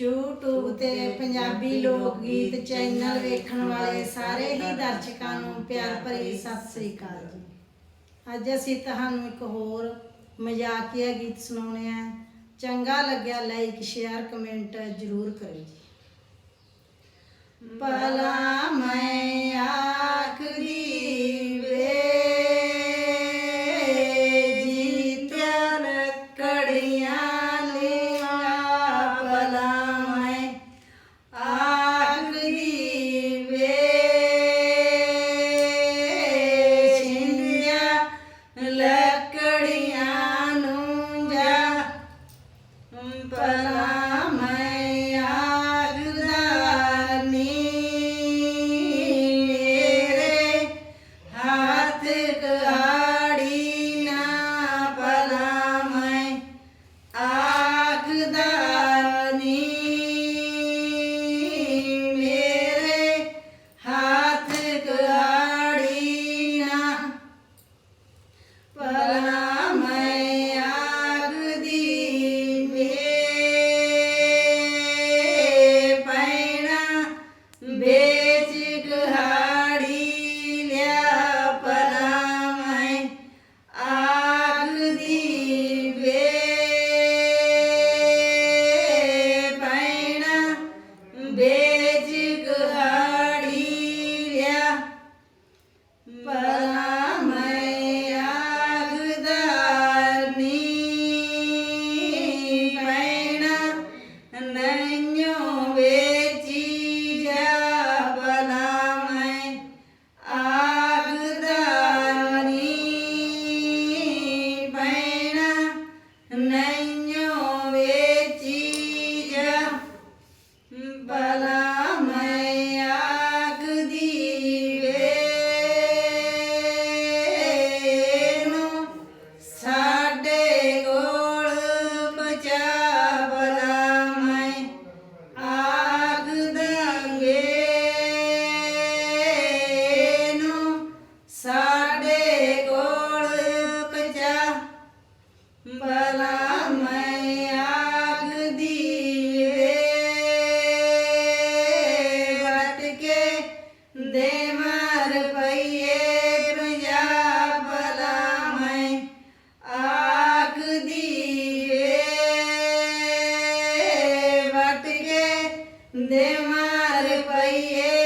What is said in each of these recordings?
YouTube ਤੇ ਪੰਜਾਬੀ ਲੋਕ ਗੀਤ ਚੈਨਲ ਵੇਖਣ ਵਾਲੇ ਸਾਰੇ ਹੀ ਦਰਸ਼ਕਾਂ ਨੂੰ ਪਿਆਰ ਭਰੀ ਸਤਿ ਸ੍ਰੀ ਅਕਾਲ ਜੀ। ਅੱਜ ਅਸੀਂ ਤੁਹਾਨੂੰ ਇੱਕ ਹੋਰ ਮਜ਼ਾਕੀਆ ਗੀਤ ਸੁਣਾਉਣੇ ਆ। ਚੰਗਾ ਲੱਗਿਆ ਲਾਈਕ ਸ਼ੇਅਰ ਕਮੈਂਟ ਜ਼ਰੂਰ ਕਰਿਓ ਜੀ। ਭਲਾ ਮੈਂ ਆਖਦੀ ਭਲਾ માર પૈયે.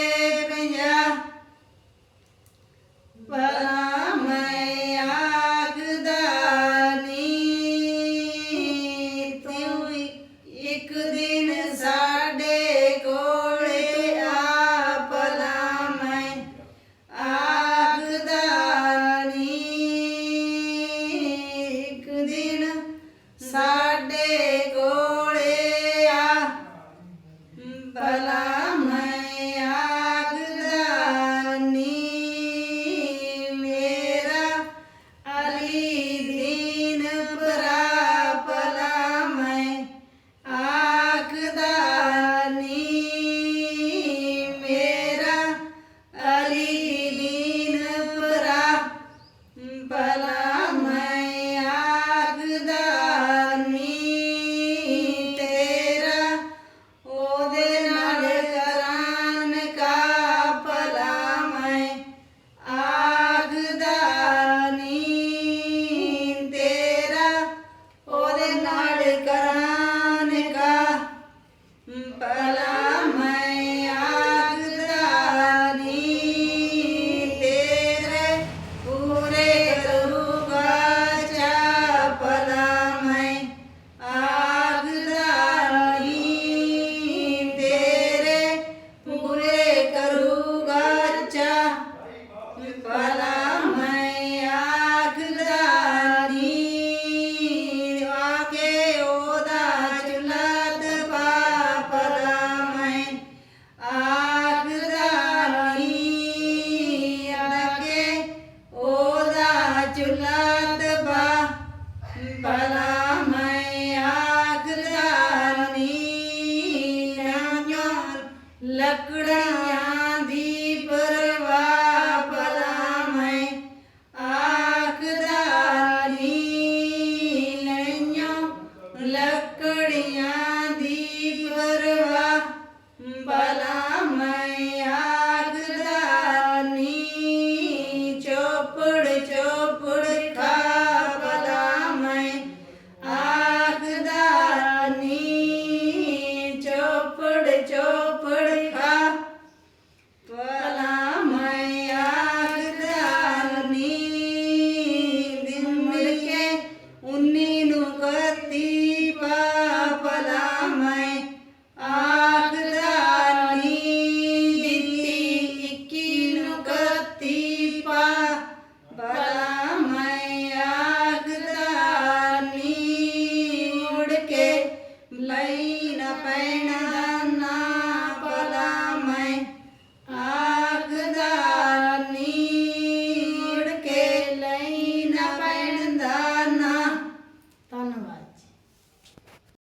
Bye.